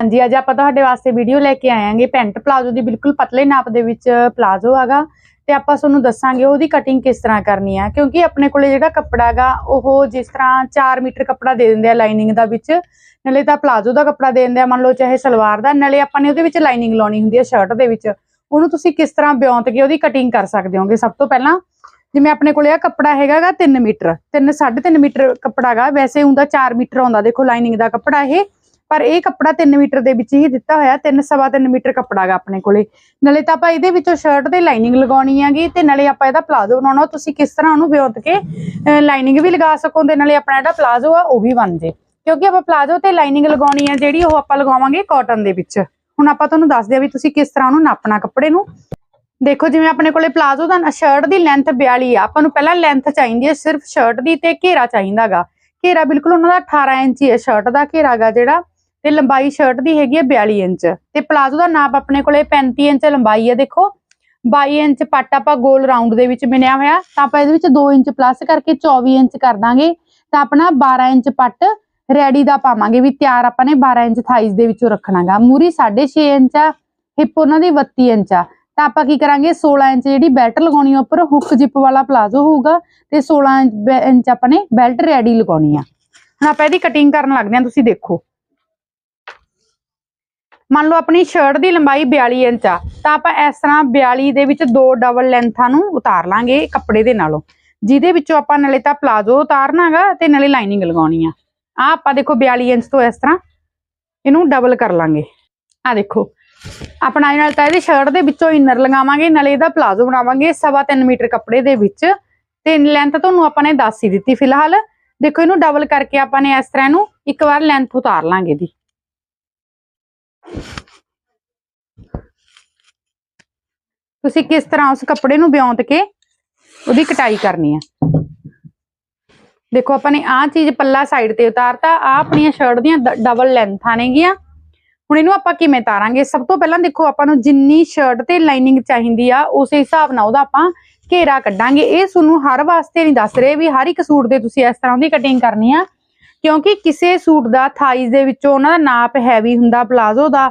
ਹਾਂਜੀ, ਅੱਜ ਆਪਾਂ ਤੁਹਾਡੇ ਵਾਸਤੇ ਵੀਡੀਓ ਲੈ ਕੇ ਆਏ ਪੈਂਟ ਪਲਾਜ਼ੋ ਦੀ ਬਿਲਕੁਲ ਪਤਲੇ ਨਾਪ ਦੇ ਵਿੱਚ ਪਲਾਜ਼ੋ ਹੈਗਾ। ਤੇ ਆਪਾਂ ਤੁਹਾਨੂੰ ਦੱਸਾਂਗੇ ਉਹਦੀ ਕਟਿੰਗ ਕਿਸ ਤਰ੍ਹਾਂ ਕਰਨੀ ਆ। ਕਿਉਂਕਿ ਆਪਣੇ ਕੋਲੇ ਜਿਹੜਾ ਕੱਪੜਾ ਹੈਗਾ, ਉਹ ਜਿਸ ਤਰ੍ਹਾਂ 4 ਮੀਟਰ ਕੱਪੜਾ ਦੇ ਦਿੰਦੇ ਆ ਲਾਈਨਿੰਗ ਦਾ ਵਿੱਚ। ਨਾਲੇ ਤਾਂ ਪਲਾਜ਼ੋ ਦਾ ਕੱਪੜਾ ਦੇ ਦਿੰਦੇ ਆ, ਮੰਨ ਲਓ ਚਾਹੇ ਸਲਵਾਰ ਦਾ। ਨਾਲੇ ਆਪਾਂ ਨੇ ਉਹਦੇ ਵਿੱਚ ਲਾਈਨਿੰਗ ਲਾਉਣੀ ਹੁੰਦੀ ਹੈ ਸ਼ਰਟ ਦੇ ਵਿੱਚ। ਉਹਨੂੰ ਤੁਸੀਂ ਕਿਸ ਤਰ੍ਹਾਂ ਬਿਉਂਤ ਕੇ ਉਹਦੀ ਕਟਿੰਗ ਕਰ ਸਕਦੇ ਹੋਗੇ? ਸਭ ਤੋਂ ਪਹਿਲਾਂ ਜਿਵੇਂ ਆਪਣੇ ਕੋਲੇ ਆ ਕੱਪੜਾ ਹੈਗਾਗਾ 3 ਮੀਟਰ। 3 3.5 ਮੀਟਰ ਕੱਪੜਾ ਹੈਗਾ। ਵੈਸੇ ਹੁੰਦਾ 4 ਮੀਟਰ ਆਉਂਦਾ। ਦੇਖੋ ਲਾਈਨਿੰਗ ਦਾ ਕੱਪੜਾ ਇਹ। ਪਰ ਇਹ ਕੱਪੜਾ 3 ਮੀਟਰ ਦੇ ਵਿੱਚ ਹੀ ਦਿੱਤਾ ਹੋਇਆ 3 ਸਵਾ 3 ਮੀਟਰ ਕੱਪੜਾ ਹੈਗਾ ਆਪਣੇ ਕੋਲੇ। ਨਾਲੇ ਤਾਂ ਆਪਾਂ ਇਹਦੇ ਵਿੱਚੋਂ ਸ਼ਰਟ ਤੇ ਲਾਈਨਿੰਗ ਲਗਾਉਣੀ ਹੈਗੀ ਤੇ ਨਾਲੇ ਆਪਾਂ ਇਹਦਾ ਪਲਾਜ਼ੋ ਬਣਾਉਣਾ ਤੁਸੀਂ ਕਿਸ ਤਰ੍ਹਾਂ ਉਹਨੂੰ ਵਿਉਂਤ ਕੇ ਲਾਈਨਿੰਗ ਵੀ ਲਗਾ ਸਕੋ ਤੇ ਨਾਲੇ ਆਪਣਾ ਜਿਹੜਾ ਪਲਾਜ਼ੋ ਆ, ਉਹ ਵੀ ਬਣ ਜੇ। ਕਿਉਂਕਿ ਆਪਾਂ ਪਲਾਜ਼ੋ ਤੇ ਲਾਈਨਿੰਗ ਲਗਾਉਣੀ ਹੈ ਜਿਹੜੀ, ਉਹ ਆਪਾਂ ਲਗਾਵਾਂਗੇ ਕਾਟਨ ਦੇ ਵਿੱਚ। ਹੁਣ ਆਪਾਂ ਤੁਹਾਨੂੰ ਦੱਸਦੇ ਆ ਵੀ ਤੁਸੀਂ ਕਿਸ ਤਰ੍ਹਾਂ ਉਹਨੂੰ ਨਾਪਣਾ ਕੱਪੜੇ ਨੂੰ। ਦੇਖੋ, ਜਿਵੇਂ ਆਪਣੇ ਕੋਲੇ ਪਲਾਜ਼ੋ ਦਾ ਸ਼ਰਟ ਦੀ ਲੈਂਥ 42 ਆ, ਆਪਾਂ ਨੂੰ ਪਹਿਲਾਂ ਲੈਂਥ ਚਾਹੀਦੀ ਹੈ ਸਿਰਫ ਸ਼ਰਟ ਦੀ ਤੇ ਘੇਰਾ ਚਾਹੀਦਾਗਾ ਘੇਰਾ ਬਿਲਕੁਲ ਉਹਨਾਂ ਦਾ 18 ਇੰਚ ਹੀ ਹੈ ਸ਼ਰਟ ਦਾ ਘੇਰਾਗਾ ਜਿਹੜਾ। ਤੇ ਲੰਬਾਈ ਸ਼ਰਟ ਦੀ ਹੈਗੀ ਹੈ 42 ਇੰਚ। ਤੇ ਪਲਾਜ਼ੋ ਦਾ ਨਾਪ ਆਪਣੇ ਕੋਲੇ 35 ਇੰਚ ਲੰਬਾਈ ਹੈ ਦੇਖੋ। 22 ਇੰਚ ਪੱਟ ਆਪਾਂ ਗੋਲ ਰਾਉਂਡ ਦੇ ਵਿੱਚ ਮਿਣਿਆ ਹੋਇਆ। ਤਾਂ ਆਪਾਂ ਇਹਦੇ ਵਿੱਚ 2 ਇੰਚ ਪਲੱਸ ਕਰਕੇ 24 ਇੰਚ ਕਰ ਦਾਂਗੇ। ਤਾਂ ਆਪਣਾ 12 ਇੰਚ ਪੱਟ ਰੈਡੀ ਦਾ ਪਾਵਾਂਗੇ ਵੀ ਤਿਆਰ ਆਪਾਂ ਨੇ 12 ਇੰਚ ਥਾਈਜ਼ ਦੇ ਵਿੱਚੋਂ ਰੱਖਣਾਗਾ। ਮੂਰੀ 6.5 ਇੰਚ ਆ, ਹਿੱਪ ਉਹਨਾਂ ਦੀ 32 ਇੰਚ ਆ। ਤਾਂ ਆਪਾਂ ਕੀ ਕਰਾਂਗੇ 16 ਇੰਚ ਜਿਹੜੀ ਬੈਲਟ ਲਗਾਉਣੀ ਆ ਉੱਪਰ ਹੁੱਕ ਜਿਪ ਵਾਲਾ ਪਲਾਜ਼ੋ ਹੋਊਗਾ ਤੇ 16 ਇੰਚ ਇੰਚ ਆਪਾਂ ਨੇ ਬੈਲਟ ਰੈਡੀ ਲਗਾਉਣੀ ਆ। ਹੁਣ ਆਪਾਂ ਇਹਦੀ ਕਟਿੰਗ ਕਰਨ ਲੱਗਦੇ ਆ ਤੁਸੀਂ ਦੇਖੋ। ਮੰਨ ਲਓ ਆਪਣੀ ਸ਼ਰਟ ਦੀ ਲੰਬਾਈ 42 ਇੰਚ ਆ, ਤਾਂ ਆਪਾਂ ਇਸ ਤਰ੍ਹਾਂ 42 ਦੇ ਵਿੱਚ ਦੋ ਡਬਲ ਲੈਂਥਾਂ ਨੂੰ ਉਤਾਰ ਲਾਂਗੇ ਕੱਪੜੇ ਦੇ ਨਾਲੋਂ। ਜਿਹਦੇ ਵਿੱਚੋਂ ਆਪਾਂ ਨਾਲੇ ਤਾਂ ਪਲਾਜ਼ੋ ਉਤਾਰਨਾਗਾ ਤੇ ਨਾਲੇ ਲਾਈਨਿੰਗ ਲਗਾਉਣੀ ਆ। ਆ ਆਪਾਂ ਦੇਖੋ 42 ਇੰਚ ਤੋਂ ਇਸ ਤਰ੍ਹਾਂ ਇਹਨੂੰ ਡਬਲ ਕਰ ਲਾਂਗੇ। ਆ ਦੇਖੋ, ਆਪਣਾ ਇਹ ਨਾਲ ਤਾਂ ਇਹਦੀ ਸ਼ਰਟ ਦੇ ਵਿੱਚੋਂ ਇਨਰ ਲਗਾਵਾਂਗੇ ਨਾਲੇ ਇਹਦਾ ਪਲਾਜ਼ੋ ਬਣਾਵਾਂਗੇ ਸਵਾ ਤਿੰਨ ਮੀਟਰ ਕੱਪੜੇ ਦੇ ਵਿੱਚ। ਤੇ ਲੈਂਥ ਤੁਹਾਨੂੰ ਆਪਾਂ ਨੇ ਦੱਸ ਹੀ ਦਿੱਤੀ ਫਿਲਹਾਲ। ਦੇਖੋ ਇਹਨੂੰ ਡਬਲ ਕਰਕੇ ਆਪਾਂ ਨੇ ਇਸ ਤਰ੍ਹਾਂ ਇਹਨੂੰ ਇੱਕ ਵਾਰ ਲੈਂਥ ਉਤਾਰ ਲਾਂਗੇ ਦੀ ਤੁਸੀਂ ਕਿਸ ਤਰ੍ਹਾਂ ਉਸ ਕੱਪੜੇ ਨੂੰ ਬਿਉਂਤ ਕੇ ਉਹਦੀ ਕਟਾਈ ਕਰਨੀ ਹੈ? ਦੇਖੋ, ਆਪਾਂ ਨੇ ਆਹ ਚੀਜ਼ ਪੱਲਾ ਸਾਈਡ ਤੇ ਉਤਾਰਤਾ ਆ ਆਪਣੀਆਂ ਸ਼ਰਟ ਦੀਆਂ ਡਬਲ ਲੈਂਥਾਂ ਨੇਗੀਆਂ। ਹੁਣ ਇਹਨੂੰ ਆਪਾਂ ਕਿਵੇਂ ਤਾਰਾਂਗੇ? ਸਭ ਤੋਂ ਪਹਿਲਾਂ ਦੇਖੋ, ਆਪਾਂ ਨੂੰ ਜਿੰਨੀ ਸ਼ਰਟ ਤੇ ਲਾਈਨਿੰਗ ਚਾਹੀਦੀ ਆ, ਉਸੇ ਹਿਸਾਬ ਨਾਲ ਉਹਦਾ ਆਪਾਂ ਘੇਰਾ ਕੱਢਾਂਗੇ। ਇਹ ਤੁਹਾਨੂੰ ਹਰ ਵਾਸਤੇ ਨਹੀਂ ਦੱਸ ਰਹੇ ਵੀ ਹਰ ਇੱਕ ਸੂਟ ਦੇ ਤੁਸੀਂ ਇਸ ਤਰ੍ਹਾਂ ਦੀ ਕਟਿੰਗ ਕਰਨੀ ਆ। ਕਿਉਂਕਿ ਕਿਸੇ ਸੂਟ ਦਾ ਥਾਈਜ਼ ਦੇ ਵਿੱਚੋਂ ਉਹਨਾਂ ਦਾ ਨਾਪ ਹੈਵੀ ਹੁੰਦਾ ਪਲਾਜ਼ੋ ਦਾ,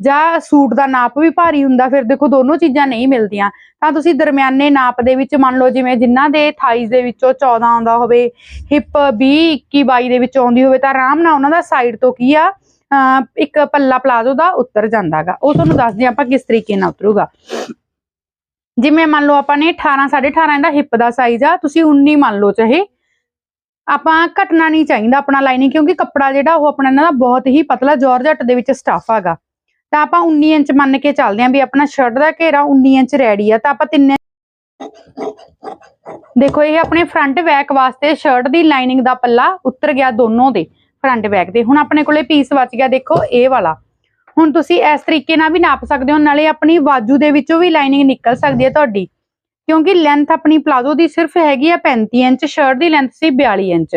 ਜਾਂ ਸੂਟ ਦਾ ਨਾਪ ਵੀ ਭਾਰੀ ਹੁੰਦਾ, ਫਿਰ ਦੇਖੋ ਦੋਨੋਂ ਚੀਜ਼ਾਂ ਨਹੀਂ ਮਿਲਦੀਆਂ। ਤਾਂ ਤੁਸੀਂ ਦਰਮਿਆਨੇ ਨਾਪ ਦੇ ਵਿੱਚ ਮੰਨ ਲਓ, ਜਿਵੇਂ ਜਿਨ੍ਹਾਂ ਦੇ ਥਾਈਜ਼ ਦੇ ਵਿੱਚੋਂ 14 ਆਉਂਦਾ ਹੋਵੇ ਹਿਪ 20 21 22 ਦੇ ਵਿੱਚ ਆਉਂਦੀ ਹੋਵੇ, ਤਾਂ ਆਰਾਮ ਨਾਲ ਉਹਨਾਂ ਦਾ ਸਾਈਡ ਤੋਂ ਕੀ ਆ ਇੱਕ ਪੱਲਾ ਪਲਾਜ਼ੋ ਦਾ ਉੱਤਰ ਜਾਂਦਾਗਾ ਉਹ ਤੁਹਾਨੂੰ ਦੱਸਦੇ ਹਾਂ ਆਪਾਂ ਕਿਸ ਤਰੀਕੇ ਨਾਲ ਉਤਰੂਗਾ। ਜਿਵੇਂ ਮੰਨ ਲਓ ਆਪਾਂ ਨੇ 18 18.5 ਇਹਦਾ ਹਿਪ ਦਾ ਸਾਈਜ਼ ਆ, ਤੁਸੀਂ 19 ਮੰਨ ਲਓ ਚਾਹੇ ਆਪਾਂ ਘਟਣਾ ਨਹੀਂ ਚਾਹੀਦਾ ਆਪਣਾ ਲਾਈਨਿੰਗ ਕਿਉਂਕਿ ਕੱਪੜਾ ਜਿਹੜਾ ਉਹ ਆਪਣਾ ਇਹਨਾਂ ਬਹੁਤ ਹੀ ਪਤਲਾ ਜਾਰਜਟ ਦੇ ਵਿੱਚ ਸਟਾਫ ਹੈਗਾ। ਤਾਂ ਆਪਾਂ 19 ਇੰਚ ਮੰਨ ਕੇ ਚੱਲਦੇ ਆਂ ਵੀ ਆਪਣਾ ਸ਼ਰਟ ਦਾ ਘੇਰਾ 19 ਇੰਚ ਰੈਡੀ ਆ, ਤਾਂ ਆਪਾਂ ਤਿੰਨੇ ਦੇਖੋ, ਇਹ ਆਪਣੇ ਫਰੰਟ ਬੈਕ ਵਾਸਤੇ ਸ਼ਰਟ ਦੀ ਲਾਈਨਿੰਗ ਦਾ ਪੱਲਾ ਉਤਰ ਗਿਆ ਦੋਨੋਂ ਦੇ ਫਰੰਟ ਬੈਕ ਦੇ। ਹੁਣ ਆਪਣੇ ਕੋਲੇ ਪੀਸ ਬਚ ਗਿਆ, ਦੇਖੋ, ਇਹ ਵਾਲਾ। ਹੁਣ ਤੁਸੀਂ ਇਸ ਤਰੀਕੇ ਨਾਲ ਵੀ ਨਾਪ ਸਕਦੇ ਹੋ, ਨਾਲੇ ਆਪਣੀ ਬਾਜੂ ਦੇ ਵਿੱਚੋਂ ਵੀ ਲਾਈਨਿੰਗ ਨਿਕਲ ਸਕਦੀ ਹੈ ਤੁਹਾਡੀ। ਕਿਉਂਕਿ ਲੈਂਥ ਆਪਣੀ ਪਲਾਜ਼ੋ ਦੀ ਸਿਰਫ ਹੈਗੀ ਆ 35 ਇੰਚ ਸ਼ਰਟ ਦੀ ਲੈਂਥ ਸੀ 42 ਇੰਚ।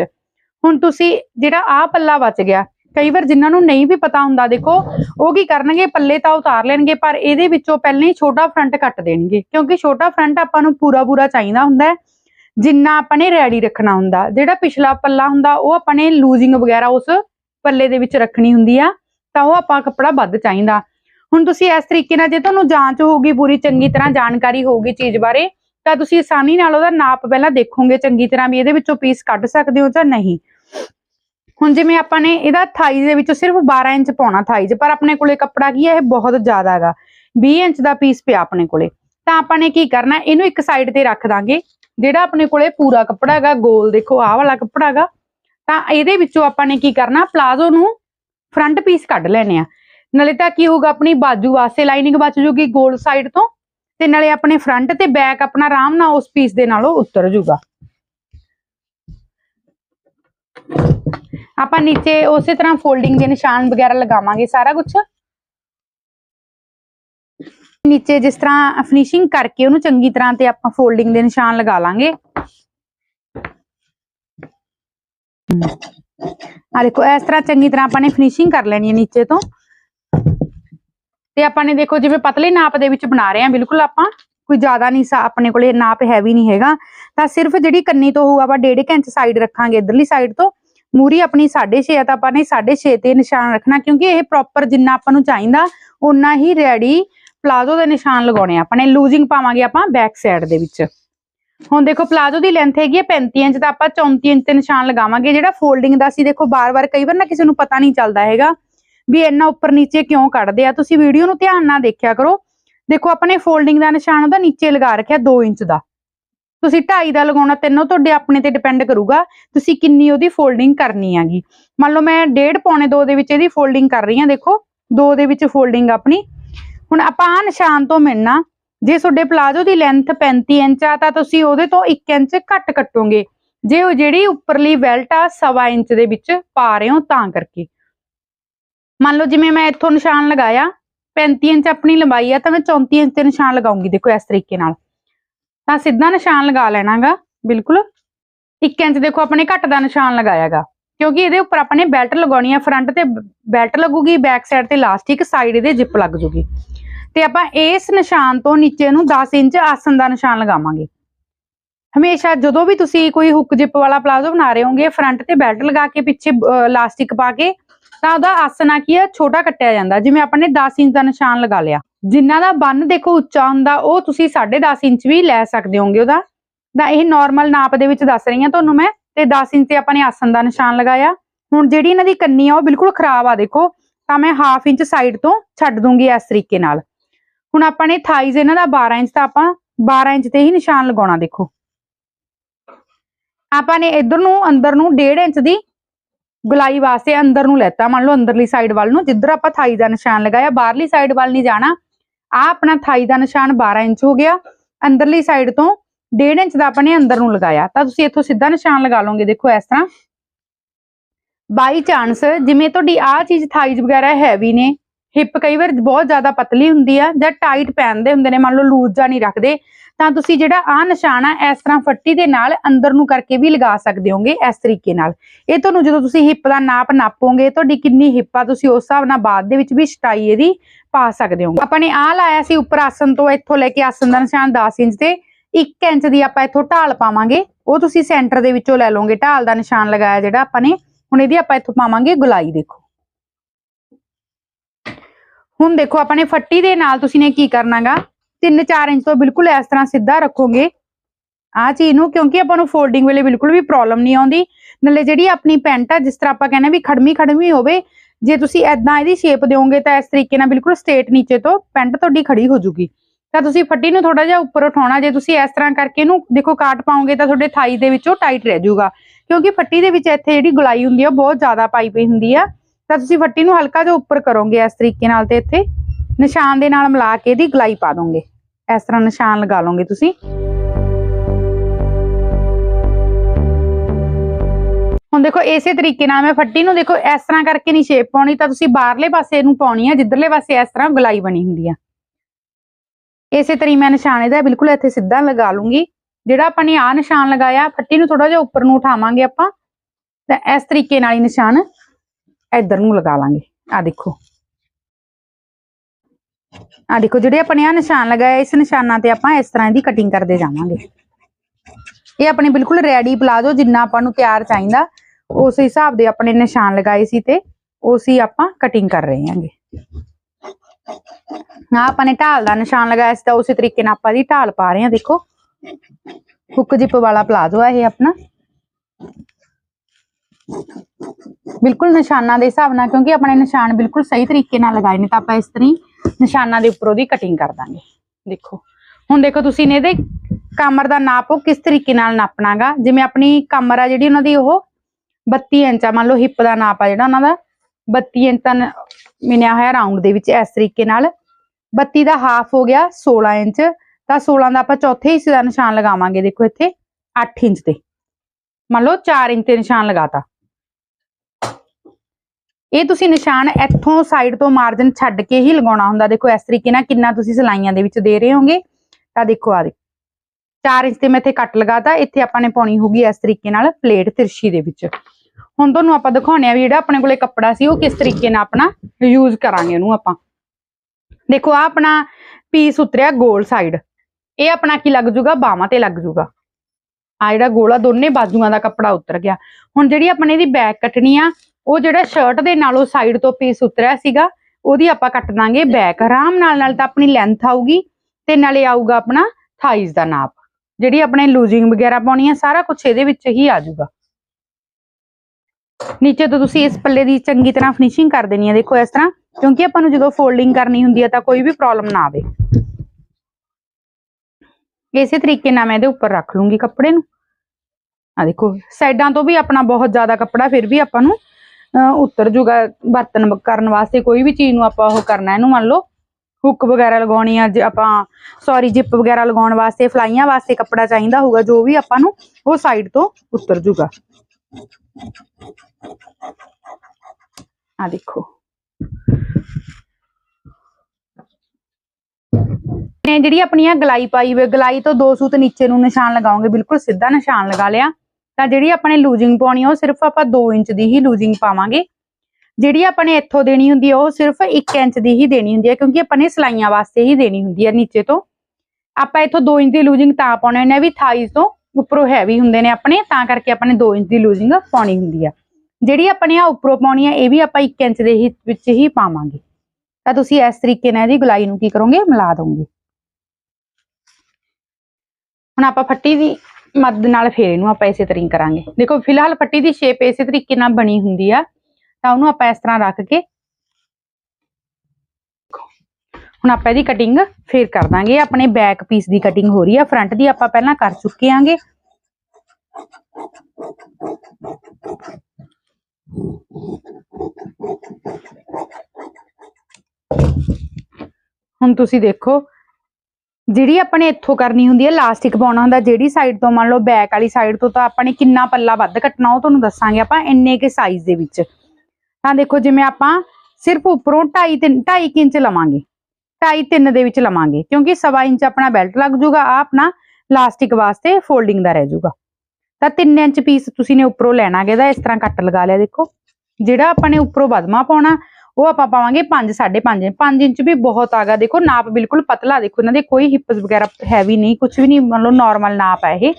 ਹੁਣ ਤੁਸੀਂ ਜਿਹੜਾ ਆਹ ਪੱਲਾ ਬਚ ਗਿਆ, ਕਈ ਵਾਰ ਜਿਨ੍ਹਾਂ ਨੂੰ ਨਹੀਂ ਵੀ ਪਤਾ ਹੁੰਦਾ, ਦੇਖੋ, ਉਹ ਕੀ ਕਰਨਗੇ, ਪੱਲੇ ਤਾਂ ਉਤਾਰ ਲੈਣਗੇ, ਪਰ ਇਹਦੇ ਵਿੱਚੋਂ ਪਹਿਲਾਂ ਹੀ ਛੋਟਾ ਫਰੰਟ ਕੱਟ ਦੇਣਗੇ। ਕਿਉਂਕਿ ਛੋਟਾ ਫਰੰਟ ਆਪਾਂ ਨੂੰ ਪੂਰਾ ਪੂਰਾ ਚਾਹੀਦਾ ਹੁੰਦਾ ਜਿੰਨਾ ਆਪਾਂ ਨੇ ਰੈਡੀ ਰੱਖਣਾ ਹੁੰਦਾ। ਜਿਹੜਾ ਪਿਛਲਾ ਪੱਲਾ ਹੁੰਦਾ, ਉਹ ਆਪਾਂ ਨੇ ਲੂਜ਼ਿੰਗ ਵਗੈਰਾ ਉਸ ਪੱਲੇ ਦੇ ਵਿੱਚ ਰੱਖਣੀ ਹੁੰਦੀ ਆ, ਤਾਂ ਉਹ ਆਪਾਂ ਕੱਪੜਾ ਵੱਧ ਚਾਹੀਦਾ। ਹੁਣ ਤੁਸੀਂ ਇਸ ਤਰੀਕੇ ਨਾਲ, ਜੇ ਤੁਹਾਨੂੰ ਜਾਂਚ ਹੋਊਗੀ ਪੂਰੀ, ਚੰਗੀ ਤਰ੍ਹਾਂ ਜਾਣਕਾਰੀ ਹੋਊਗੀ ਚੀਜ਼ ਬਾਰੇ ਤਾਂ ਤੁਸੀਂ ਆਸਾਨੀ ਨਾਲ ਉਹਦਾ ਨਾਪ ਪਹਿਲਾਂ ਦੇਖੋਗੇ ਚੰਗੀ ਤਰ੍ਹਾਂ ਵੀ ਇਹਦੇ ਵਿੱਚੋਂ ਪੀਸ ਕੱਢ ਸਕਦੇ ਹੋ ਜਾਂ ਨਹੀਂ। ਹੁਣ ਜਿਵੇਂ ਆਪਾਂ ਨੇ ਇਹਦਾ ਥਾਈਜ਼ ਦੇ ਵਿੱਚੋਂ ਸਿਰਫ 12 ਇੰਚ ਪਾਉਣਾ ਥਾਈਜ਼ ਪਰ ਆਪਣੇ ਕੋਲੇ ਕੱਪੜਾ ਕੀ ਹੈ ਇਹ ਬਹੁਤ ਜ਼ਿਆਦਾ ਹੈਗਾ। 20 ਇੰਚ ਦਾ ਪੀਸ ਪਿਆ ਆਪਣੇ ਕੋਲੇ। ਤਾਂ ਆਪਾਂ ਨੇ ਕੀ ਕਰਨਾ, ਇਹਨੂੰ ਇੱਕ ਸਾਈਡ ਤੇ ਰੱਖ ਦਾਂਗੇ, ਜਿਹੜਾ ਆਪਣੇ ਕੋਲੇ ਪੂਰਾ ਕੱਪੜਾ ਹੈਗਾ, ਗੋਲ ਦੇਖੋ, ਆਹ ਵਾਲਾ ਕੱਪੜਾ ਹੈਗਾ। ਤਾਂ ਇਹਦੇ ਵਿੱਚੋਂ ਆਪਾਂ ਨੇ ਕੀ ਕਰਨਾ, ਪਲਾਜ਼ੋ ਨੂੰ ਫਰੰਟ ਪੀਸ ਕੱਢ ਲੈਣੇ ਆ। ਨਾਲੇ ਤਾਂ ਕੀ ਹੋਊਗਾ, ਆਪਣੀ ਬਾਜੂ ਵਾਸਤੇ ਲਾਈਨਿੰਗ ਬਚ ਜੂਗੀ ਗੋਲ ਸਾਈਡ ਤੋਂ। ਤੇ ਨਾਲੇ ਆਪਣੇ ਫਰੰਟ ਤੇ ਬੈਕ ਆਪਣਾ ਆਰਾਮ ਨਾਲ ਉਸ ਪੀਸ ਦੇ ਨਾਲੋਂ ਉਤਰ ਜੂਗਾ ਆਪਾਂ ਨੀਚੇ ਉਸੇ ਤਰ੍ਹਾਂ ਫੋਲਡਿੰਗ ਦੇ ਨਿਸ਼ਾਨ ਵਗੈਰਾ ਲਗਾਵਾਂਗੇ ਸਾਰਾ ਕੁਝ ਨੀਚੇ ਜਿਸ ਤਰ੍ਹਾਂ ਫਿਨਿਸ਼ਿੰਗ ਕਰਕੇ ਉਹਨੂੰ ਚੰਗੀ ਤਰ੍ਹਾਂ ਤੇ ਆਪਾਂ ਫੋਲਡਿੰਗ ਦੇ ਨਿਸ਼ਾਨ ਲਗਾ ਲਾਂਗੇ। ਆ ਦੇਖੋ, ਇਸ ਤਰ੍ਹਾਂ ਚੰਗੀ ਤਰ੍ਹਾਂ ਆਪਾਂ ਨੇ ਫਿਨਿਸ਼ਿੰਗ ਕਰ ਲੈਣੀ ਹੈ ਨੀਚੇ ਤੋਂ। ਤੇ ਆਪਾਂ ਨੇ ਦੇਖੋ ਜਿਵੇਂ ਪਤਲੇ ਨਾਪ ਦੇ ਵਿੱਚ ਬਣਾ ਰਹੇ ਆ ਬਿਲਕੁਲ ਆਪਾਂ ਕੋਈ ਜ਼ਿਆਦਾ ਨਹੀਂ ਸਾ, ਆਪਣੇ ਕੋਲੇ ਨਾਪ ਹੈਵੀ ਨਹੀਂ ਹੈਗਾ। ਤਾਂ ਸਿਰਫ ਜਿਹੜੀ ਕੰਨੀ ਤੋਂ ਹੋਊਗਾ ਆਪਾਂ 1.5 ਇੰਚ ਸਾਈਡ ਰੱਖਾਂਗੇ, ਇਧਰਲੀ ਸਾਈਡ ਤੋਂ। ਮੂਰੀ ਆਪਣੀ 6.5 ਆ ਤਾਂ ਆਪਾਂ ਨੇ 6.5 ਤੇ ਨਿਸ਼ਾਨ ਰੱਖਣਾ, ਕਿਉਂਕਿ ਇਹ ਪ੍ਰੋਪਰ ਜਿੰਨਾ ਆਪਾਂ ਨੂੰ ਚਾਹੀਦਾ ਉਨਾ ਹੀ ਰੈਡੀ ਪਲਾਜ਼ੋ ਦੇ ਨਿਸ਼ਾਨ ਲਗਾਉਣੇ ਆ। ਨੇ ਲੂਜ਼ਿੰਗ ਪਾਵਾਂਗੇ ਆਪਾਂ ਬੈਕ ਸਾਈਡ ਦੇ ਵਿੱਚ। ਹੁਣ ਦੇਖੋ ਪਲਾਜ਼ੋ ਦੀ ਲੈਂਥ ਹੈਗੀ ਹੈ 35 ਇੰਚ, ਤਾਂ ਆਪਾਂ 34 ਇੰਚ ਤੇ ਨਿਸ਼ਾਨ ਲਗਾਵਾਂਗੇ। ਜਿਹੜਾ ਫੋਲਡਿੰਗ ਦਾ ਸੀ, ਦੇਖੋ ਬਾਰ-ਬਾਰ ਕਈ ਵਾਰ ਨਾ ਕਿਸੇ ਨੂੰ ਪਤਾ ਨਹੀਂ ਚੱਲਦਾ ਹੈਗਾ। ਵੀ ਇੰਨਾ ਉੱਪਰ ਨੀਚੇ ਕਿਉਂ ਕੱਢਦੇ ਆ? ਤੁਸੀਂ ਵੀਡੀਓ ਨੂੰ ਧਿਆਨ ਨਾਲ ਦੇਖਿਆ ਕਰੋ। ਦੇਖੋ, ਆਪਣੇ ਫੋਲਡਿੰਗ ਦਾ ਨਿਸ਼ਾਨ ਉਹਦਾ ਨੀਚੇ ਲਗਾ ਰੱਖਿਆ 2 ਇੰਚ ਦਾ। ਤੁਸੀਂ 2.5 ਦਾ ਲਗਾਉਣਾ, ਤਿੰਨੋਂ ਤੁਹਾਡੇ ਆਪਣੇ ਤੇ ਡਿਪੈਂਡ ਕਰੂਗਾ, ਤੁਸੀਂ ਕਿੰਨੀ ਉਹਦੀ ਫੋਲਡਿੰਗ ਕਰਨੀ ਹੈਗੀ। ਮੰਨ ਲਓ, ਮੈਂ 1.5 ਪੌਣੇ 2 ਦੇ ਵਿੱਚ ਇਹਦੀ ਫੋਲਡਿੰਗ ਕਰ ਰਹੀ ਹਾਂ, ਦੇਖੋ 2 ਦੇ ਵਿੱਚ ਫੋਲਡਿੰਗ ਆਪਣੀ। ਹੁਣ ਆਪਾਂ ਆ ਨਿਸ਼ਾਨ ਤੋਂ ਮਿਲਣਾ, ਜੇ ਤੁਹਾਡੇ ਪਲਾਜ਼ੋ ਦੀ ਲੈਂਥ 35 ਇੰਚ ਆ, ਤਾਂ ਤੁਸੀਂ ਉਹਦੇ ਤੋਂ 1 ਇੰਚ ਘੱਟ ਕੱਟੋਗੇ। ਜੇ ਉਹ ਜਿਹੜੀ ਉੱਪਰਲੀ ਬੈਲਟ ਆ 1.5 ਇੰਚ ਦੇ ਵਿੱਚ ਪਾ ਰਹੇ ਹੋ, ਤਾਂ ਕਰਕੇ। ਮੰਨ ਲਓ ਜਿਵੇਂ ਮੈਂ ਇੱਥੋਂ ਨਿਸ਼ਾਨ ਲਗਾਇਆ 35 ਇੰਚ ਆਪਣੀ ਲੰਬਾਈ ਆ, ਤਾਂ ਮੈਂ 34 ਇੰਚ ਤੇ ਨਿਸ਼ਾਨ ਲਗਾਉਂਗੀ, ਦੇਖੋ ਇਸ ਤਰੀਕੇ ਨਾਲ। ਤਾਂ ਸਿੱਧਾ ਨਿਸ਼ਾਨ ਲਗਾ ਲੈਣਾਗਾ ਬਿਲਕੁਲ। 1 ਇੰਚ ਦੇਖੋ, ਆਪਣੇ ਘੱਟ ਦਾ ਨਿਸ਼ਾਨ ਲਗਾਇਆਗਾ ਕਿਉਂਕਿ ਇਹਦੇ ਉੱਪਰ ਆਪਾਂ ਨੇ ਬੈਲਟ ਲਗਾਉਣੀ ਆ, ਫਰੰਟ ਤੇ ਬੈਲਟ ਲੱਗੂਗੀ, ਬੈਕ ਸਾਈਡ ਤੇ ਲਾਸਟਿਕ ਸਾਈਡ ਇਹਦੇ ਜਿਪ ਲੱਗ ਜੂਗੀ। ਤੇ ਆਪਾਂ ਇਸ ਨਿਸ਼ਾਨ ਤੋਂ ਨੀਚੇ ਨੂੰ 10 ਇੰਚ ਆਸਨ ਦਾ ਨਿਸ਼ਾਨ ਲਗਾਵਾਂਗੇ। ਹਮੇਸ਼ਾ ਜਦੋਂ ਵੀ ਤੁਸੀਂ ਕੋਈ ਹੁੱਕ ਜਿਪ ਵਾਲਾ ਪਲਾਜ਼ੋ ਬਣਾ ਰਹੇ ਹੋਗੇ ਫਰੰਟ ਤੇ ਬੈਲਟ ਲਗਾ ਕੇ, ਪਿੱਛੇ ਲਾਸਟਿਕ ਪਾ ਕੇ ਤਾਂ ਉਹਦਾ ਆਸਨ ਆ ਕੀ ਆ ਛੋਟਾ ਕੱਟਿਆ ਜਾਂਦਾ। ਜਿਵੇਂ ਆਪਾਂ ਨੇ 10 ਇੰਚ ਦਾ ਨਿਸ਼ਾਨ ਲਗਾ ਲਿਆ। ਜਿਨ੍ਹਾਂ ਦਾ ਬੰਨ ਦੇਖੋ ਉੱਚਾ ਹੁੰਦਾ, ਉਹ ਤੁਸੀਂ 10.5 ਇੰਚ ਵੀ ਲੈ ਸਕਦੇ ਹੋਗੇ ਉਹਦਾ। ਤਾਂ ਇਹ ਨਾਰਮਲ ਨਾਪ ਦੇ ਵਿੱਚ ਦੱਸ ਰਹੀ ਹਾਂ ਤੁਹਾਨੂੰ ਮੈਂ। ਤੇ 10 ਇੰਚ ਤੇ ਆਪਾਂ ਨੇ ਆਸਨ ਦਾ ਨਿਸ਼ਾਨ ਲਗਾਇਆ। ਹੁਣ ਜਿਹੜੀ ਇਹਨਾਂ ਦੀ ਕੰਨੀ ਆ, ਉਹ ਬਿਲਕੁਲ ਖਰਾਬ ਆ ਦੇਖੋ। ਤਾਂ ਮੈਂ ਹਾਫ ਇੰਚ ਸਾਈਡ ਤੋਂ ਛੱਡ ਦੂੰਗੀ ਇਸ ਤਰੀਕੇ ਨਾਲ। ਹੁਣ ਆਪਾਂ ਨੇ ਥਾਈਜ਼ ਇਹਨਾਂ ਦਾ 12 ਇੰਚ ਤਾਂ ਆਪਾਂ 12 ਇੰਚ ਤੇ ਹੀ ਨਿਸ਼ਾਨ ਲਗਾਉਣਾ ਦੇਖੋ। ਆਪਾਂ ਨੇ ਇਧਰ ਨੂੰ, ਅੰਦਰ ਨੂੰ 1.5 ਇੰਚ ਦੀ ਗੁਲਾਈ ਵਾਸਤੇ ਅੰਦਰ ਨੂੰ ਲੈਤਾ, ਮੰਨ ਲਓ ਅੰਦਰਲੀ ਸਾਈਡ ਵੱਲ ਨੂੰ, ਜਿੱਧਰ ਆਪਾਂ ਥਾਈ ਦਾ ਨਿਸ਼ਾਨ ਲਗਾਇਆ, ਬਾਹਰਲੀ ਸਾਈਡ ਵੱਲ ਨਹੀਂ ਜਾਣਾ। ਆ ਆਪਣਾ ਥਾਈ ਦਾ ਨਿਸ਼ਾਨ 12 ਇੰਚ ਹੋ ਗਿਆ। ਅੰਦਰਲੀ ਸਾਈਡ ਤੋਂ 1.5 ਇੰਚ ਦਾ ਆਪਾਂ ਨੇ ਅੰਦਰ ਨੂੰ ਲਗਾਇਆ। ਤਾਂ ਤੁਸੀਂ ਇੱਥੋਂ ਸਿੱਧਾ ਨਿਸ਼ਾਨ ਲਗਾ ਲਓਗੇ, ਦੇਖੋ ਇਸ ਤਰ੍ਹਾਂ। ਬਾਈ ਚਾਂਸ, ਜਿਵੇਂ ਤੁਹਾਡੀ ਆ ਚੀਜ਼ ਥਾਈਜ਼ ਵਗੈਰਾ ਹੈਵੀ ਨੇ, ਹਿੱਪ ਕਈ ਵਾਰ ਬਹੁਤ ਜ਼ਿਆਦਾ ਪਤਲੀ ਹੁੰਦੀ ਆ ਜਾਂ ਟਾਈਟ ਪਹਿਨਦੇ ਹੁੰਦੇ ਨੇ, ਮੰਨ ਲਓ ਲੂਜ਼ ਜਾਂ ਨਹੀਂ ਰੱਖਦੇ। ਤਾਂ ਤੁਸੀਂ ਜਿਹੜਾ ਆ ਨਿਸ਼ਾਨ ਆ, ਇਸ ਤਰ੍ਹਾਂ ਫੱਟੀ ਦੇ ਨਾਲ ਅੰਦਰ ਨੂੰ ਕਰਕੇ ਵੀ ਲਗਾ ਸਕਦੇ ਹੋਗੇ ਇਸ ਤਰੀਕੇ ਨਾਲ। ਇਹ ਤੁਹਾਨੂੰ ਜਦੋਂ ਤੁਸੀਂ ਹਿੱਪ ਦਾ ਨਾਪ ਨਾਪੋਗੇ, ਤੁਹਾਡੀ ਕਿੰਨੀ ਹਿੱਪ ਆ, ਤੁਸੀਂ ਉਸ ਹਿਸਾਬ ਨਾਲ ਬਾਅਦ ਦੇ ਵਿੱਚ ਵੀ ਸਟਾਈ ਇਹਦੀ ਪਾ ਸਕਦੇ ਹੋ ਆਪਾਂ ਨੇ ਆ ਲਾਇਆ ਸੀ ਉੱਪਰ ਆਸਨ ਤੋਂ, ਇੱਥੋਂ ਲੈ ਕੇ ਆਸਨ ਦਾ ਨਿਸ਼ਾਨ 10 ਇੰਚ ਤੇ। 1 ਇੰਚ ਦੀ ਆਪਾਂ ਇੱਥੋਂ ਢਾਲ ਪਾਵਾਂਗੇ। ਉਹ ਤੁਸੀਂ ਸੈਂਟਰ ਦੇ ਵਿੱਚੋਂ ਲੈ ਲਓਗੇ, ਢਾਲ ਦਾ ਨਿਸ਼ਾਨ ਲਗਾਇਆ ਜਿਹੜਾ ਆਪਾਂ ਨੇ। ਹੁਣ ਇਹਦੀ ਆਪਾਂ ਇੱਥੋਂ ਪਾਵਾਂਗੇ ਗੁਲਾਈ, ਦੇਖੋ। ਹੁਣ ਦੇਖੋ, ਆਪਾਂ ਨੇ ਫੱਟੀ ਦੇ ਨਾਲ ਤੁਸੀਂ ਨੇ ਕੀ ਕਰਨਾਗਾ? 3-4 ਇੰਚ ਤੋਂ ਬਿਲਕੁਲ ਇਸ ਤਰ੍ਹਾਂ ਸਿੱਧਾ ਰੱਖੋਗੇ। ਆ ਚੀਜ਼ ਨੂੰ, ਕਿਉਂਕਿ ਆਪਾਂ ਨੂੰ ਫੋਲਡਿੰਗ ਵੇਲੇ ਬਿਲਕੁਲ ਵੀ ਪ੍ਰੋਬਲਮ ਨਹੀਂ ਆਉਂਦੀ। ਨਾਲੇ ਜਿਹੜੀ ਆਪਣੀ ਪੈਂਟ ਆ, ਜਿਸ ਤਰ੍ਹਾਂ ਆਪਾਂ ਕਹਿੰਦੇ ਵੀ ਖੜਮੀ ਖੜਮੀ ਹੋਵੇ, ਜੇ ਤੁਸੀਂ ਐਦਾਂ ਇਹਦੀ ਸ਼ੇਪ ਦਿਓਗੇ ਤਾਂ ਇਸ ਤਰੀਕੇ ਨਾਲ ਬਿਲਕੁਲ ਸਟ੍ਰੇਟ ਨੀਚੇ ਤੋਂ ਪੈਂਟ ਤੁਹਾਡੀ ਖੜੀ ਹੋ ਜੂਗੀ। ਤਾਂ ਤੁਸੀਂ ਫੱਟੀ ਨੂੰ ਥੋੜਾ ਜਿਹਾ ਉੱਪਰ ਉਠਾਉਣਾ, ਜੇ ਤੁਸੀਂ ਇਸ ਤਰ੍ਹਾਂ ਕਰਕੇ ਇਹਨੂੰ ਦੇਖੋ ਕਾਟ ਪਾਓਗੇ ਤਾਂ ਤੁਹਾਡੇ ਥਾਈ ਦੇ ਵਿੱਚੋਂ ਟਾਈਟ ਰਹਿ ਜਾਊਗਾ ਕਿਉਂਕਿ ਫੱਟੀ ਦੇ ਵਿੱਚ ਇੱਥੇ ਜਿਹੜੀ ਗੁਲਾਈ ਹੁੰਦੀ ਆ ਬਹੁਤ ਜ਼ਿਆਦਾ ਪਾਈ ਪਈ ਹੁੰਦੀ ਆ। ਤਾਂ ਤੁਸੀਂ ਫੱਟੀ ਨੂੰ ਹਲਕਾ ਜਿਹਾ ਉੱਪਰ ਕਰੋਗੇ ਇਸ ਤਰੀਕੇ ਨਾਲ ਤੇ ਇੱਥੇ। ਨਿਸ਼ਾਨ ਦੇ ਨਾਲ ਮਿਲਾ ਕੇ ਇਹਦੀ ਗੁਲਾਈ ਪਾ ਦੋਗੇ। ਇਸ ਤਰ੍ਹਾਂ ਨਿਸ਼ਾਨ ਲਗਾ ਲਓਗੇ ਤੁਸੀਂ। ਹੁਣ ਦੇਖੋ, ਇਸੇ ਤਰੀਕੇ ਨਾਲ ਮੈਂ ਫੱਟੀ ਨੂੰ ਦੇਖੋ, ਇਸ ਤਰ੍ਹਾਂ ਕਰਕੇ ਨਹੀਂ ਸ਼ੇਪ ਪਾਉਣੀ, ਤਾਂ ਤੁਸੀਂ ਬਾਹਰਲੇ ਪਾਸੇ ਨੂੰ ਪਾਉਣੀ ਆ, ਜਿੱਧਰਲੇ ਪਾਸੇ ਇਸ ਤਰ੍ਹਾਂ ਗਲਾਈ ਬਣੀ ਹੁੰਦੀ ਆ। ਇਸੇ ਤਰੀ ਮੈਂ ਨਿਸ਼ਾਨ ਇਹਦਾ ਬਿਲਕੁਲ ਇੱਥੇ ਸਿੱਧਾ ਲਗਾ ਲੂੰਗੀ। ਜਿਹੜਾ ਆਪਾਂ ਨੇ ਆ ਨਿਸ਼ਾਨ ਲਗਾਇਆ, ਫੱਟੀ ਨੂੰ ਥੋੜਾ ਜਿਹਾ ਉੱਪਰ ਨੂੰ ਉਠਾਵਾਂਗੇ ਆਪਾਂ, ਤਾਂ ਇਸ ਤਰੀਕੇ ਨਾਲ ਹੀ ਨਿਸ਼ਾਨ ਇੱਧਰ ਨੂੰ ਲਗਾ ਲਾਂਗੇ। ਆ ਦੇਖੋ। ਆ ਦੇਖੋ ਜਿਹੜੇ ਆਪਾਂ ਨੇ ਆ ਨਿਸ਼ਾਨ ਲਗਾਇਆ ਇਸ ਨਿਸ਼ਾਨਾਂ ਤੇ ਆਪਾਂ ਇਸ ਤਰ੍ਹਾਂ ਦੀ ਕਟਿੰਗ ਕਰਦੇ ਜਾਵਾਂਗੇ। ਇਹ ਆਪਣੇ ਬਿਲਕੁਲ ਰੈਡੀ ਪਲਾਜ਼ੋ ਜਿੰਨਾ ਆਪਾਂ ਨੂੰ ਤਿਆਰ ਚਾਹੀਦਾ। ਉਸ ਹਿਸਾਬ ਦੇ ਆਪਣੇ ਨਿਸ਼ਾਨ ਲਗਾਏ ਸੀ ਤੇ ਉਸੇ ਆਪਾਂ ਕਟਿੰਗ ਕਰ ਰਹੇ ਹਾਂਗੇ। ਆ ਆਪਾਂ ਨੇ ਢਾਲ ਦਾ ਨਿਸ਼ਾਨ ਲਗਾਇਆ ਸੀ ਤਾਂ ਉਸੇ ਤਰੀਕੇ ਨਾਲ ਆਪਾਂ ਦੀ ਢਾਲ ਪਾ ਰਹੇ ਹਾਂ, ਦੇਖੋ। ਹੁੱਕ ਜਿਪ ਵਾਲਾ ਪਲਾਜ਼ੋ ਆ ਇਹ ਆਪਣਾ। ਬਿਲਕੁਲ ਨਿਸ਼ਾਨਾਂ ਦੇ ਹਿਸਾਬ ਨਾਲ, ਕਿਉਂਕਿ ਆਪਣੇ ਨਿਸ਼ਾਨ ਬਿਲਕੁਲ ਸਹੀ ਤਰੀਕੇ ਨਾਲ ਲਗਾਏ ਨੇ ਤਾਂ ਆਪਾਂ ਇਸ ਤਰ੍ਹਾਂ ਹੀ ਨਿਸ਼ਾਨਾਂ ਦੇ ਉੱਪਰ ਉਹਦੀ ਕਟਿੰਗ ਕਰ ਦਾਂਗੇ। ਦੇਖੋ, ਹੁਣ ਦੇਖੋ ਤੁਸੀਂ ਨੇ ਇਹਦੇ ਕਮਰ ਦਾ ਨਾਪ ਉਹ ਕਿਸ ਤਰੀਕੇ ਨਾਲ ਨਾਪਣਾਗਾ? ਜਿਵੇਂ ਆਪਣੀ ਕਮਰ ਆ ਜਿਹੜੀ ਉਹਨਾਂ ਦੀ ਉਹ 32 ਇੰਚ ਆ, ਮੰਨ ਲਓ ਹਿੱਪ ਦਾ ਨਾਪ ਆ ਜਿਹੜਾ ਉਹਨਾਂ ਦਾ 32 ਇੰਚ ਤਾਂ ਮਿਣਿਆ ਹੋਇਆ ਰਾਉਂਡ ਦੇ ਵਿੱਚ ਇਸ ਤਰੀਕੇ ਨਾਲ। 32 ਦਾ ਹਾਫ ਹੋ ਗਿਆ 16 ਇੰਚ, ਤਾਂ 16 ਦਾ ਆਪਾਂ ਚੌਥੇ ਹਿੱਸੇ ਦਾ ਨਿਸ਼ਾਨ ਲਗਾਵਾਂਗੇ ਦੇਖੋ ਇੱਥੇ 8 ਇੰਚ ਤੇ। ਮੰਨ ਲਓ 4 ਇੰਚ ਤੇ ਨਿਸ਼ਾਨ ਲਗਾਤਾ। ਇਹ ਤੁਸੀਂ ਨਿਸ਼ਾਨ ਇੱਥੋਂ ਸਾਈਡ ਤੋਂ ਮਾਰਜਨ ਛੱਡ ਕੇ ਹੀ ਲਗਾਉਣਾ ਹੁੰਦਾ। ਦੇਖੋ, ਇਸ ਤਰੀਕੇ ਨਾਲ ਕਿੰਨਾ ਤੁਸੀਂ ਸਲਾਈਆਂ ਦੇ ਵਿੱਚ ਦੇ ਰਹੇ ਹੋਗੇ। ਤਾਂ ਦੇਖੋ ਆ ਦੇਖੋ। 4 ਇੰਚ ਤੇ ਮੈਂ ਇੱਥੇ ਕੱਟ ਲਗਾਤਾ। ਇੱਥੇ ਆਪਾਂ ਨੇ ਪਾਉਣੀ ਹੋਗੀ ਇਸ ਤਰੀਕੇ ਨਾਲ ਪਲੇਟ ਤਿਰਸ਼ੀ ਦੇ ਵਿੱਚ। ਹੁਣ ਤੁਹਾਨੂੰ ਆਪਾਂ ਦਿਖਾਉਣੇ ਆ ਵੀ ਜਿਹੜਾ ਆਪਣੇ ਕੋਲੇ ਕੱਪੜਾ ਸੀ, ਉਹ ਕਿਸ ਤਰੀਕੇ ਨਾਲ ਆਪਣਾ ਯੂਜ਼ ਕਰਾਂਗੇ ਉਹਨੂੰ ਆਪਾਂ। ਦੇਖੋ ਆ ਆਪਣਾ ਪੀਸ ਉਤਰਿਆ ਗੋਲ ਸਾਈਡ ਇਹ ਆਪਣਾ ਕੀ ਲੱਗ ਜੂਗਾ? ਬਾਹਾਂ ਤੇ ਲੱਗ ਜੂਗਾ। ਆ ਜਿਹੜਾ ਗੋਲਾ ਦੋਨੇ ਬਾਜੂਆਂ ਦਾ ਕੱਪੜਾ ਉਤਰ ਗਿਆ। ਹੁਣ ਜਿਹੜੀ ਆਪਣੇ ਇਹਦੀ ਬੈਕ ਕੱਟਣੀ ਆ ਉਹ ਜਿਹੜਾ ਸ਼ਰਟ ਦੇ ਨਾਲੋਂ ਸਾਈਡ ਤੋਂ ਪੀਸ ਉਤਰਿਆ ਸੀਗਾ ਉਹਦੀ ਆਪਾਂ ਕੱਟ ਦਾਂਗੇ ਬੈਕ ਆਰਾਮ ਨਾਲ ਨਾਲ ਤਾਂ ਆਪਣੀ ਲੈਂਥ ਆਊਗੀ ਤੇ ਨਾਲੇ ਆਊਗਾ ਆਪਣਾ ਥਾਈਜ਼ ਦਾ ਨਾਪ। ਜਿਹੜੀ ਆਪਣੇ ਲੂਜ਼ਿੰਗ ਵਗੈਰਾ ਪਾਉਣੀ ਆ ਸਾਰਾ ਕੁਝ ਇਹਦੇ ਵਿੱਚ ਹੀ ਆ ਜਾਊਗਾ। ਨੀਚੇ ਤੋਂ ਤੁਸੀਂ ਇਸ ਪੱਲੇ ਦੀ ਚੰਗੀ ਤਰ੍ਹਾਂ ਫਿਨਿਸ਼ਿੰਗ ਕਰ ਦੇਣੀ ਹੈ। ਦੇਖੋ ਇਸ ਤਰ੍ਹਾਂ ਕਿਉਂਕਿ ਆਪਾਂ ਨੂੰ ਜਦੋਂ ਫੋਲਡਿੰਗ ਕਰਨੀ ਹੁੰਦੀ ਹੈ ਤਾਂ ਕੋਈ ਵੀ ਪ੍ਰੋਬਲਮ ਨਾ ਆਵੇ। ਇਸੇ ਤਰੀਕੇ ਨਾਲ ਮੈਂ ਇਹਦੇ ਉੱਪਰ ਰੱਖ ਲੂੰਗੀ ਕੱਪੜੇ ਨੂੰ। ਆ ਦੇਖੋ ਸਾਈਡਾਂ ਤੋਂ ਵੀ ਆਪਣਾ ਬਹੁਤ ਜ਼ਿਆਦਾ ਕੱਪੜਾ ਫਿਰ ਵੀ ਆਪਾਂ ਨੂੰ ਉਤਰ ਜੂਗਾ ਬਰਤਨ ਕਰਨ ਵਾਸਤੇ, ਕੋਈ ਵੀ ਚੀਜ਼ ਨੂੰ ਆਪਾਂ ਉਹ ਕਰਨਾ, ਇਹਨੂੰ ਮੰਨ ਲਓ ਹੁੱਕ ਵਗੈਰਾ ਲਗਾਉਣੀ ਆ, ਜੇ ਆਪਾਂ ਸੌਰੀ ਜਿਪ ਵਗੈਰਾ ਲਗਾਉਣ ਵਾਸਤੇ, ਫਲਾਈਆਂ ਵਾਸਤੇ ਕੱਪੜਾ ਚਾਹੀਦਾ ਹੋਊਗਾ, ਜੋ ਵੀ ਆਪਾਂ ਨੂੰ ਉਹ ਸਾਈਡ ਤੋਂ ਉਤਰ ਜੂਗਾ। ਆ ਦੇਖੋ। ਨੇ ਜਿਹੜੀ ਆਪਣੀ ਆ ਗਲਾਈ ਪਾਈ ਹੋਈ, ਗਲਾਈ ਤੋਂ ਦੋ ਸੂਤ ਨੀਚੇ ਨੂੰ ਨਿਸ਼ਾਨ ਲਗਾਓਗੇ, ਬਿਲਕੁਲ ਸਿੱਧਾ ਨਿਸ਼ਾਨ ਲਗਾ ਲਿਆ। ਤਾਂ ਜਿਹੜੀ ਆਪਣੇ ਲੂਜ਼ਿੰਗ ਪਾਉਣੀ ਆ, ਉਹ ਸਿਰਫ ਆਪਾਂ 2 ਇੰਚ ਦੀ ਹੀ ਲੂਜ਼ਿੰਗ ਪਾਵਾਂਗੇ। ਜਿਹੜੀ ਆਪਾਂ ਨੇ ਇੱਥੋਂ ਦੇਣੀ ਹੁੰਦੀ ਹੈ ਉਹ ਸਿਰਫ 1 ਇੰਚ ਦੀ ਹੀ ਦੇਣੀ ਹੁੰਦੀ ਹੈ ਕਿਉਂਕਿ ਆਪਾਂ ਨੇ ਸਲਾਈਆਂ ਵਾਸਤੇ ਹੀ ਦੇਣੀ ਹੁੰਦੀ ਹੈ ਨੀਚੇ ਤੋਂ। ਆਪਾਂ ਇੱਥੋਂ 2 ਇੰਚ ਦੀ ਲੂਜ਼ਿੰਗ ਤਾਂ ਪਾਉਣੇ ਨੇ ਵੀ ਥਾਈਜ਼ ਤੋਂ ਉੱਪਰੋਂ ਹੈਵੀ ਹੁੰਦੇ ਨੇ ਆਪਣੇ, ਤਾਂ ਕਰਕੇ ਆਪਾਂ ਨੇ 2 ਇੰਚ ਦੀ ਲੂਜ਼ਿੰਗ ਪਾਉਣੀ ਹੁੰਦੀ ਆ। ਜਿਹੜੀ ਆਪਣੇ ਆ ਉੱਪਰੋਂ ਪਾਉਣੀ ਆ, ਇਹ ਵੀ ਆਪਾਂ 1 ਇੰਚ ਦੇ ਹੀ ਵਿੱਚ ਹੀ ਪਾਵਾਂਗੇ। ਤਾਂ ਤੁਸੀਂ ਇਸ ਤਰੀਕੇ ਨਾਲ ਇਹਦੀ ਗੁਲਾਈ ਨੂੰ ਕੀ ਕਰੋਗੇ? ਮਿਲਾ ਦੋਗੇ। ਹੁਣ ਆਪਾਂ ਫੱਟੀ ਦੀ ਮਦਦ ਨਾਲ ਫੇਰ ਇਹਨੂੰ ਆਪਾਂ ਇਸੇ ਤਰੀਕੇ ਕਰਾਂਗੇ। ਦੇਖੋ, ਫਿਲਹਾਲ ਫੱਟੀ ਦੀ ਸ਼ੇਪ ਇਸੇ ਤਰੀਕੇ ਨਾਲ ਬਣੀ ਹੁੰਦੀ ਆ, ਤਾਂ ਉਹਨੂੰ ਆਪਾਂ ਇਸ ਤਰ੍ਹਾਂ ਰੱਖ ਕੇ ਹੁਣ ਆਪਾਂ ਇਹਦੀ ਕਟਿੰਗ ਫੇਰ ਕਰ ਦਾਂਗੇ। ਇਹ ਆਪਣੇ ਬੈਕ ਪੀਸ ਦੀ ਕਟਿੰਗ ਹੋ ਰਹੀ ਆ ਫਰੰਟ ਦੀ ਆਪਾਂ ਪਹਿਲਾਂ ਕਰ ਚੁੱਕੇ ਆਂਗੇ। ਹੁਣ ਤੁਸੀਂ ਦੇਖੋ ਜਿਹੜੀ ਆਪਣੇ ਇੱਥੋਂ ਕਰਨੀ ਹੁੰਦੀ ਹੈ ਲਾਸਟਿਕ ਪਾਉਣਾ ਹੁੰਦਾ, ਜਿਹੜੀ ਸਾਈਡ ਤੋਂ ਮੰਨ ਲਓ ਬੈਕ ਵਾਲੀ ਸਾਈਡ ਤੋਂ ਤਾਂ ਆਪਾਂ ਨੇ ਕਿੰਨਾ ਪੱਲਾ ਵੱਧ ਕੱਟਣਾ, ਉਹ ਤੁਹਾਨੂੰ ਦੱਸਾਂਗੇ ਆਪਾਂ ਇੰਨੇ ਕੇ ਸਾਈਜ਼ ਦੇ ਵਿੱਚ। ਤਾਂ ਦੇਖੋ ਜਿਵੇਂ ਆਪਾਂ ਸਿਰਫ ਉੱਪਰੋਂ 2.5 2.5 ਇੰਚ ਲਵਾਂਗੇ। 2.5 3 ਦੇ ਵਿੱਚ ਲਵਾਂਗੇ, ਕਿਉਂਕਿ ਸਵਾ ਇੰਚ ਆਪਣਾ ਬੈਲਟ ਲੱਗ ਜੂਗਾ ਆ ਆਪਣਾ ਲਾਸਟਿਕ ਵਾਸਤੇ ਫੋਲਡਿੰਗ ਦਾ ਰਹਿ ਜੂਗਾ ਤਾਂ 3 ਇੰਚ ਪੀਸ ਤੁਸੀਂ ਨੇ ਉੱਪਰੋਂ ਲੈਣਾ ਗੇ ਦਾ ਇਸ ਤਰ੍ਹਾਂ ਕੱਟ ਲਗਾ ਲਿਆ ਦੇਖੋ। ਜਿਹੜਾ ਆਪਾਂ ਨੇ ਉੱਪਰੋਂ ਬਦਮਾ ਪਾਉਣਾ ਉਹ ਆਪਾਂ ਪਾਵਾਂਗੇ 5 5.5 5 ਇੰਚ। ਵੀ ਬਹੁਤ ਆਗਾ। ਦੇਖੋ, ਨਾਪ ਬਿਲਕੁਲ ਪਤਲਾ। ਦੇਖੋ, ਇਹਨਾਂ ਦੇ ਕੋਈ ਹਿੱਪਸ ਵਗੈਰਾ ਹੈਵੀ ਨਹੀਂ ਕੁਝ ਵੀ ਨਹੀਂ ਮੰਨ ਲਓ ਨਾਰਮਲ ਨਾਪ ਹੈ ਇਹ।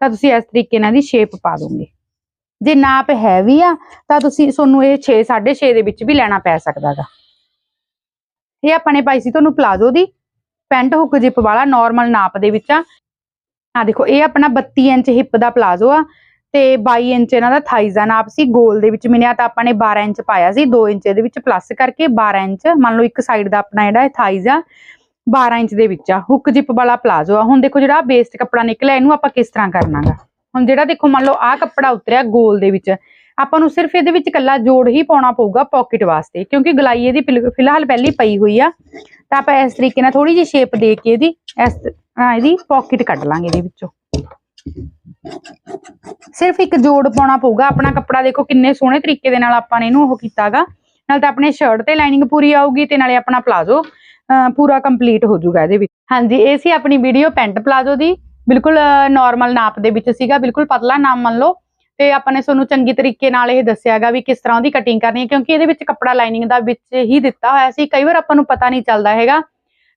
ਤਾਂ ਤੁਸੀਂ ਇਸ ਤਰੀਕੇ ਨਾਲ ਦੀ ਸ਼ੇਪ ਪਾ ਦੋਗੇ। ਜੇ ਨਾਪ ਹੈਵੀ ਆ, ਤਾਂ ਤੁਸੀਂ ਤੁਹਾਨੂੰ ਇਹ 6 6.5 ਦੇ ਵਿੱਚ ਵੀ ਲੈਣਾ ਪੈ ਸਕਦਾਗਾ ਇਹ ਆਪਾਂ ਨੇ ਪਾਈ ਸੀ ਤੁਹਾਨੂੰ ਪਲਾਜ਼ੋ ਦੀ। ਪੈਂਟ ਹੁੱਕ ਜਿਪ ਵਾਲਾ ਨਾਰਮਲ ਨਾਪ ਦੇ ਵਿੱਚ ਆ। ਆ ਦੇਖੋ, ਇਹ ਆਪਣਾ 32 ਇੰਚ ਹਿੱਪ ਦਾ ਪਲਾਜ਼ੋ ਆ। ਤੇ 22 ਇੰਚ ਇਹਨਾਂ ਦਾ ਥਾਈਜ਼ ਦਾ ਨਾਪ ਸੀ, ਗੋਲ ਦੇ ਵਿੱਚ ਮਿਲਿਆ ਤਾਂ ਆਪਾਂ ਨੇ 12 ਇੰਚ ਪਾਇਆ ਸੀ 2 ਇੰਚ ਇਹਦੇ ਵਿੱਚ ਪਲੱਸ ਕਰਕੇ 12 ਇੰਚ, ਮੰਨ ਲਓ ਇੱਕ ਸਾਈਡ ਦਾ ਆਪਣਾ ਜਿਹੜਾ ਥਾਈਜ਼ ਆ 12 ਇੰਚ ਦੇ ਵਿੱਚ ਆ ਹੁੱਕ ਜਿਪ ਵਾਲਾ ਪਲਾਜ਼ੋ ਆ। ਹੁਣ ਦੇਖੋ ਜਿਹੜਾ ਬੇਸਟ ਕੱਪੜਾ ਨਿਕਲਿਆ, ਇਹਨੂੰ ਆਪਾਂ ਕਿਸ ਤਰ੍ਹਾਂ ਕਰਨਾਗਾ? ਹੁਣ ਜਿਹੜਾ ਦੇਖੋ, ਮੰਨ ਲਓ ਆਹ ਕੱਪੜਾ ਉਤਰਿਆ ਗੋਲ ਦੇ ਵਿੱਚ, ਆਪਾਂ ਨੂੰ ਸਿਰਫ ਇਹਦੇ ਵਿੱਚ ਕੱਲਾ ਜੋੜ ਹੀ ਪਾਉਣਾ ਪਊਗਾ ਪਾਕਟ ਵਾਸਤੇ, ਕਿਉਂਕਿ ਗਲਾਈ ਇਹਦੀ ਫਿਲ- ਫਿਲਹਾਲ ਪਹਿਲੀ ਪਈ ਹੋਈ ਆ। ਤਾਂ ਆਪਾਂ ਇਸ ਤਰੀਕੇ ਨਾਲ ਥੋੜੀ ਜਿਹੀ ਸ਼ੇਪ ਦੇ ਕੇ ਇਹਦੀ, ਇਸ ਇਹਦੀ ਪਾਕਟ ਕੱਢ ਲਾਂਗੇ ਇਹਦੇ ਵਿੱਚੋਂ। ਸਿਰਫ ਇੱਕ ਜੋੜ ਪਾਉਣਾ ਪਊਗਾ ਆਪਣਾ ਕੱਪੜਾ ਦੇਖੋ ਕਿੰਨੇ ਸੋਹਣੇ ਤਰੀਕੇ ਦੇ ਨਾਲ ਆਪਾਂ ਨੇ ਇਹਨੂੰ ਉਹ ਕੀਤਾਗਾ। ਨਾਲ ਤਾਂ ਆਪਣੇ ਸ਼ਰਟ ਤੇ ਲਾਈਨਿੰਗ ਪੂਰੀ ਆਊਗੀ ਤੇ ਨਾਲੇ ਆਪਣਾ ਪਲਾਜ਼ੋ ਅਹ, ਪੂਰਾ ਕੰਪਲੀਟ ਹੋ ਜਾਊਗਾ ਇਹਦੇ ਵਿੱਚ। ਹਾਂਜੀ ਇਹ ਸੀ ਆਪਣੀ ਵੀਡੀਓ ਪੈਂਟ ਪਲਾਜ਼ੋ ਦੀ। ਬਿਲਕੁਲ ਨਾਰਮਲ ਨਾਪ ਦੇ ਵਿੱਚ ਸੀਗਾ ਬਿਲਕੁਲ ਪਤਲਾ ਨਾਮ ਮੰਨ ਲਓ। ਤੇ ਆਪਾਂ ਨੇ ਤੁਹਾਨੂੰ ਚੰਗੀ ਤਰੀਕੇ ਨਾਲ ਇਹ ਦੱਸਿਆਗਾ ਵੀ ਕਿਸ ਤਰ੍ਹਾਂ ਉਹਦੀ ਕਟਿੰਗ ਕਰਨੀ ਹੈ ਕਿਉਂਕਿ ਇਹਦੇ ਵਿੱਚ ਕੱਪੜਾ ਲਾਈਨਿੰਗ ਦਾ ਵਿੱਚ ਹੀ ਦਿੱਤਾ ਹੋਇਆ ਸੀ। ਕਈ ਵਾਰ ਆਪਾਂ ਨੂੰ ਪਤਾ ਨਹੀਂ ਚੱਲਦਾ ਹੈਗਾ।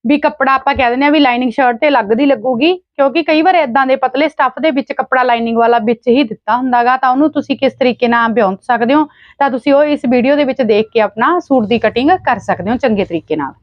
ਵੀ ਕੱਪੜਾ ਆਪਾਂ ਕਹਿ ਦਿੰਦੇ ਆ ਵੀ ਲਾਈਨਿੰਗ ਸ਼ਰਟ ਤੇ ਲੱਗਦੀ ਲੱਗੂਗੀ, ਕਿਉਂਕਿ ਕਈ ਵਾਰ ਇਦਾਂ ਦੇ ਪਤਲੇ ਸਟੱਫ ਦੇ ਵਿੱਚ ਕੱਪੜਾ ਲਾਈਨਿੰਗ ਵਾਲਾ ਵਿੱਚ ਹੀ ਦਿੱਤਾ ਹੁੰਦਾਗਾ, ਤਾਂ ਉਹਨੂੰ ਤੁਸੀਂ ਕਿਸ ਤਰੀਕੇ ਨਾਲ ਬਿਉਂਤ ਸਕਦੇ ਹੋ? ਤਾਂ ਤੁਸੀਂ ਉਹ ਇਸ ਵੀਡੀਓ ਦੇ ਵਿੱਚ ਦੇਖ ਕੇ ਆਪਣਾ ਸੂਟ ਦੀ ਕਟਿੰਗ ਕਰ ਸਕਦੇ ਹੋ ਚੰਗੇ ਤਰੀਕੇ ਨਾਲ।